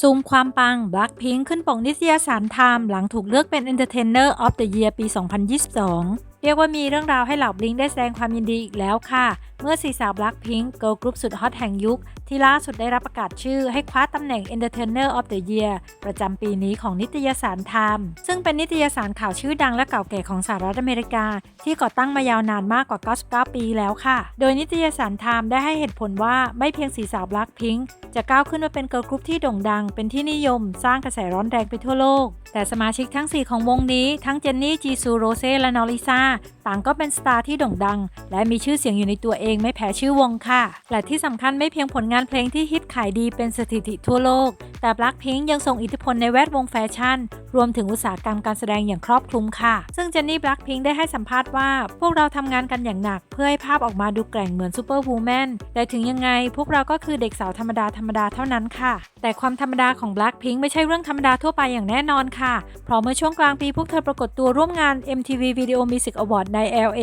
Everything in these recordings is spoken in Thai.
ซูมความปัง Blackpink ขึ้นปกนิตยสารไทม์หลังถูกเลือกเป็น Entertainer of the Year ปี 2022 เรียกว่ามีเรื่องราวให้เหล่าบลิงได้แสดงความยินดีอีกแล้วค่ะ เมื่อสี่สาว Blackpink เกิร์ลกรุ๊ปสุดฮอตแห่งยุค ที่ล่าสุดได้รับประกาศชื่อให้คว้าตำแหน่ง Entertainer of the Year ประจำปีนี้ของนิตยสารไทม์ซึ่งเป็นนิตยสารข่าวชื่อดังและเก่าแก่ของสหรัฐอเมริกา ที่ก่อตั้งมายาวนานมากกว่า 99 ปีแล้วค่ะ โดยนิตยสารไทม์ได้ให้เหตุผลว่าไม่เพียงสีสาว Blackpink จะก้าวขึ้นมาเป็นเกิร์ลกรุ๊ปที่โด่งดัง เป็นที่นิยม สร้างกระแสร้อนแรงไปทั่วโลก แต่สมาชิกทั้ง 4 ของวงนี้ทั้งเจนนี่จีซูโรเซ่และนอริซาต่างก็เป็นสตาร์ที่โด่งดัง และมีชื่อเสียงอยู่ในตัวเองไม่แพ้ชื่อวงค่ะ และที่สำคัญไม่เพียงผลงานเพลงที่ฮิตขายดีเป็นสถิติทั่วโลก แต่ Blackpink ยังส่งอิทธิพลในแวดวงแฟชั่น รวมถึงอุตสาหกรรมการแสดงอย่างครอบคลุมค่ะ ซึ่งเจนนี่ Blackpink ได้ให้สัมภาษณ์ว่า พวกเราทำงานกันอย่างหนัก เพื่อให้ภาพออกมาดูแกร่งเหมือนซูเปอร์วูแมนแต่ถึงยังไง พวกเราก็คือเด็กสาวธรรมดาธรรมดาเท่านั้นค่ะ แต่ความธรรมดาของ Blackpink ไม่ใช่เรื่องธรรมดาทั่วไปอย่างแน่นอนค่ะเพราะเมื่อช่วงกลางปีพวกเธอปรากฏตัวร่วมงาน MTV Video Music Award ใน LA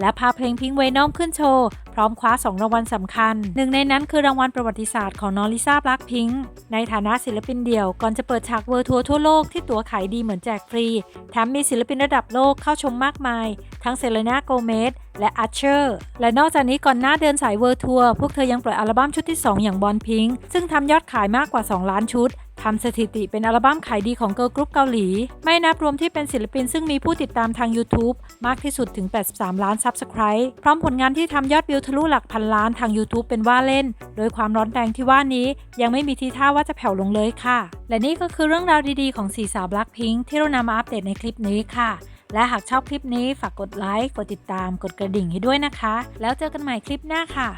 และพาเพลง Pink Venom ขึ้นโชว์ พร้อมคว้า 2 รางวัลสำคัญ หนึ่งในนั้นคือรางวัลประวัติศาสตร์ของนอริซาบลักพิงในฐานะศิลปินเดี่ยว ก่อนจะเปิดฉากเวอร์ทัวร์ทั่วโลกที่ตั๋วขายดีเหมือนแจกฟรี แถมมีศิลปินระดับโลกเข้าชมมากมาย ทั้งเซเลนาโกเมสและอัชเชอร์ และนอกจากนี้ก่อนหน้าเดินสายเวอร์ทัวร์พวกเธอยังปล่อยอัลบั้มชุดที่ 2 อย่างบอลพิงซึ่งทำยอดขายมากกว่า 2 ล้านชุด ทำสถิติเป็นอัลบั้มขายดีของเกิร์ลกรุ๊ปเกาหลี ไม่นับรวมที่เป็นศิลปินซึ่งมีผู้ติดตามทาง YouTube มากที่สุดถึง 83 ล้าน Subscribe พร้อมผลงานที่ทำยอดวิวทะลุหลักพันล้านทาง YouTube เป็นว่าเล่น โดยความร้อนแรงที่ว่านี้ยังไม่มีทีท่าว่าจะแผ่วลงเลยค่ะ และนี่ก็คือเรื่องราวดีๆของสีสาว Blackpink ที่เรานำมาอัปเดตในคลิปนี้ค่ะ และหากชอบคลิปนี้ฝากกดไลค์กดติดตามกดกระดิ่งให้ด้วยนะคะ แล้วเจอกันใหม่คลิปหน้าค่ะ